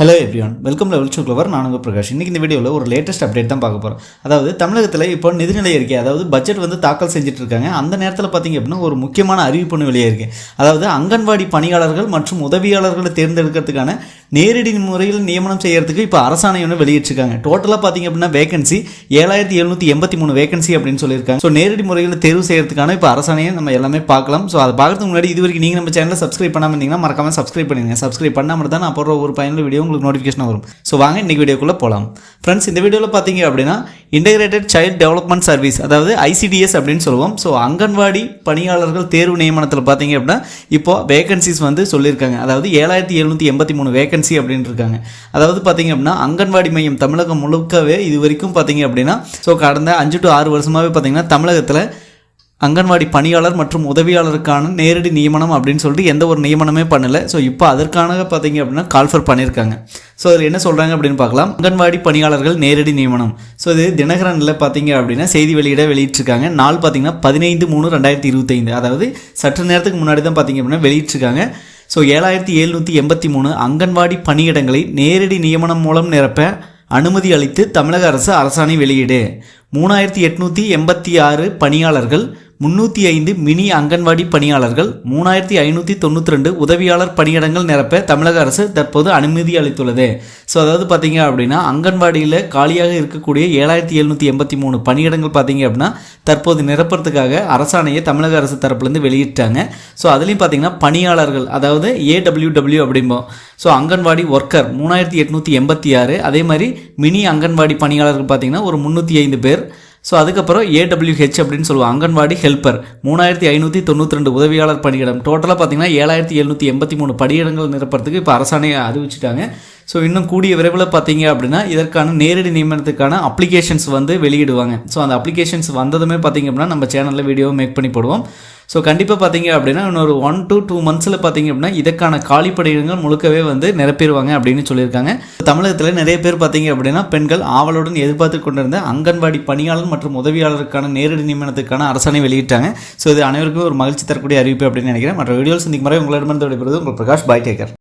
Hello everyone welcome level two clever நானுங்க பிரகாஷ். இன்றைக்கி இந்த வீடியோவில் ஒரு லேட்டஸ்ட் அப்டேட் தான் பார்க்க போகிறோம் அதாவது தமிழகத்தில் இப்போ நிதிநிலை இருக்கே அதாவது பட்ஜெட் வந்து தாக்கல் செஞ்சுட்டு இருக்காங்க அந்த நேரத்தில் பார்த்தீங்க அப்படின்னா ஒரு முக்கியமான அறிவிப்பு ஒன்று வெளியே இருக்கு அதாவது அங்கன்வாடி பணியாளர்கள் மற்றும் உதவியாளர்களை தேர்ந்தெடுக்கிறதுக்கான நேரடி முறையில் நியமனம் செய்யறதுக்கு இப்போ அரசாணை ஒன்று வெளியிட்டிருக்காங்க டோட்டலாக பார்த்தீங்க அப்படின்னா வேகன்சி ஏழாயிரத்தி எழுநூற்றி எண்பத்தி மூணு வேகன்சி அப்படின்னு சொல்லியிருக்காங்க. ஸோ நேரடி முறையில் தேர்வு செய்யறதுக்கான இப்போ அரசாணையை நம்ம எல்லாமே பார்க்கலாம். ஸோ அதை பார்க்கறதுக்கு முன்னாடி இது வரைக்கும் நீங்கள் நம்ம சேனலில் சப்ஸ்கிரைப் பண்ணாமல் இருந்தீங்கன்னா மறக்காம சப்ஸ்கிரைப் பண்ணிடுங்க. சப்ஸ்கிரைப் பண்ணாமல் தான் நான் போடுற ஒரு பயனுள்ள வீடியோ உங்களுக்கு நோட்டிஃபிகேஷன் வரும். ஸோ வாங்க இன்றைக்கி வீடியோக்குள்ளே போகலாம் ஃப்ரெண்ட்ஸ் இந்த வீடியோவில் பார்த்தீங்க அப்படின்னா இன்டகிரேட்டட் சைல்டு டெவலப்மெண்ட் சர்வீஸ் அதாவது ஐசிடிஎஸ் அப்படின்னு சொல்லுவோம். ஸோ அங்கன்வாடி பணியாளர்கள் தேர்வு நியமனத்தில் பார்த்தீங்க அப்படின்னா இப்போ வேகன்சிஸ் வந்து சொல்லியிருக்காங்க. அதாவது ஏழாயிரத்தி எழுநூற்றி எண்பத்தி மூணு வேகன்சி அப்படின்னு இருக்காங்க அதாவது பார்த்தீங்க அப்படின்னா அங்கன்வாடி மையம் தமிழகம் முழுக்கவே இது வரைக்கும் பார்த்தீங்க அப்படின்னா ஸோ கடந்த அஞ்சு டு ஆறு வருஷமாகவே பார்த்தீங்கன்னா தமிழகத்தில் அங்கன்வாடி பணியாளர் மற்றும் உதவியாளருக்கான நேரடி நியமனம் அப்படின்னு சொல்லிட்டு எந்த ஒரு நியமனமே பண்ணலை. ஸோ இப்போ அதற்கான பார்த்தீங்க அப்படின்னா கால்ஃபர் பண்ணியிருக்காங்க ஸோ அதில் என்ன சொல்கிறாங்க அப்படின்னு பார்க்கலாம். அங்கன்வாடி பணியாளர்கள் நேரடி நியமனம். ஸோ இது தினகரனில் பார்த்தீங்க அப்படின்னா செய்தி வெளியிட வெளியிட்டிருக்காங்க. நாள் பார்த்தீங்கன்னா பதினைந்து மூணு ரெண்டாயிரத்தி இருபத்தைந்து. அதாவது சற்று நேரத்துக்கு முன்னாடி தான் பார்த்தீங்க அப்படின்னா வெளியிட்டிருக்காங்க. ஸோ ஏழாயிரத்தி எழுநூற்றி எண்பத்தி மூணு அங்கன்வாடி பணியிடங்களை நேரடி நியமனம் மூலம் நிரப்ப அனுமதி அளித்து தமிழக அரசு அரசாணை வெளியீடு. மூணாயிரத்தி எட்நூற்றி எண்பத்தி ஆறு பணியாளர்கள் முன்னூற்றி ஐந்து மினி அங்கன்வாடி பணியாளர்கள் மூணாயிரத்தி ஐநூற்றி தொண்ணூற்றி ரெண்டு உதவியாளர் பணியிடங்கள் நிரப்ப தமிழக அரசு தற்போது அனுமதி அளித்துள்ளது. ஸோ அதாவது பார்த்தீங்க அப்படின்னா அங்கன்வாடியில் காலியாக இருக்கக்கூடிய ஏழாயிரத்தி எழுநூற்றி எண்பத்தி மூணு பணியிடங்கள் பார்த்தீங்க அப்படின்னா தற்போது நிரப்புறதுக்காக அரசாணையை தமிழக அரசு தரப்புலேருந்து வெளியிட்டாங்க. ஸோ அதுலேயும் பார்த்தீங்கன்னா பணியாளர்கள் அதாவது ஏடபிள்யூடபிள்யூ அப்படிம்போம் ஸோ அங்கன்வாடி ஒர்க்கர் மூணாயிரத்தி எட்நூற்றி எண்பத்தி ஆறு அதே மாதிரி மினி அங்கன்வாடி பணியாளர்கள் பார்த்தீங்கன்னா ஒரு முந்நூற்றி ஐந்து பேர் ஸோ அதுக்கப்புறம் ஏடபிள்யூஹெச் அப்படின்னு சொல்லுவாங்க அங்கன்வாடி ஹெல்ப்பர் மூணாயிரத்தி ஐநூற்றி தொண்ணூற்றி ரெண்டு உதவியாளர் பணியிடம். டோட்டலாக பார்த்தீங்கன்னா ஏழாயிரத்தி எழுநூற்றி எண்பத்தி மூணு பணியிடங்கள் நிரப்புறதுக்கு இப்போ அரசாணையை அறிவிச்சிட்டாங்க. ஸோ இன்னும் கூடிய விரைவில் பார்த்தீங்க அப்படின்னா இதற்கான நேரடி நியமனத்துக்கான அப்ளிகேஷன்ஸ் வந்து வெளியிடுவாங்க. ஸோ அந்த அப்ளிகேஷன்ஸ் வந்ததுமே பார்த்தீங்க அப்படின்னா நம்ம சேனலில் வீடியோ மேக் பண்ணி போடுவோம். ஸோ கண்டிப்பாக பார்த்தீங்க அப்படின்னா இன்னொரு ஒன் டு டூ மந்த்ஸில் பார்த்தீங்க அப்படின்னா இதற்கான காலி முழுக்கவே வந்து நிரப்பிடுவாங்க அப்படின்னு சொல்லியிருக்காங்க. தமிழகத்தில் நிறைய பேர் பார்த்தீங்க அப்படின்னா பெண்கள் ஆவலுடன் எதிர்பார்த்து கொண்டிருந்த அங்கன்வாடி பணியாளர் மற்றும் உதவியாளருக்கான நேரடி நியமனத்துக்கான அரசாணை வெளியிட்டாங்க. ஸோ இது அனைவருக்கும் ஒரு மகிழ்ச்சி தரக்கூடிய அறிவிப்பு அப்படின்னு நினைக்கிறேன். மற்ற வீடியோஸ் இந்த மாதிரி உங்களிடமிருந்து விடைபெறுவது உங்கள் பிரகாஷ் பாய் டேக்கர்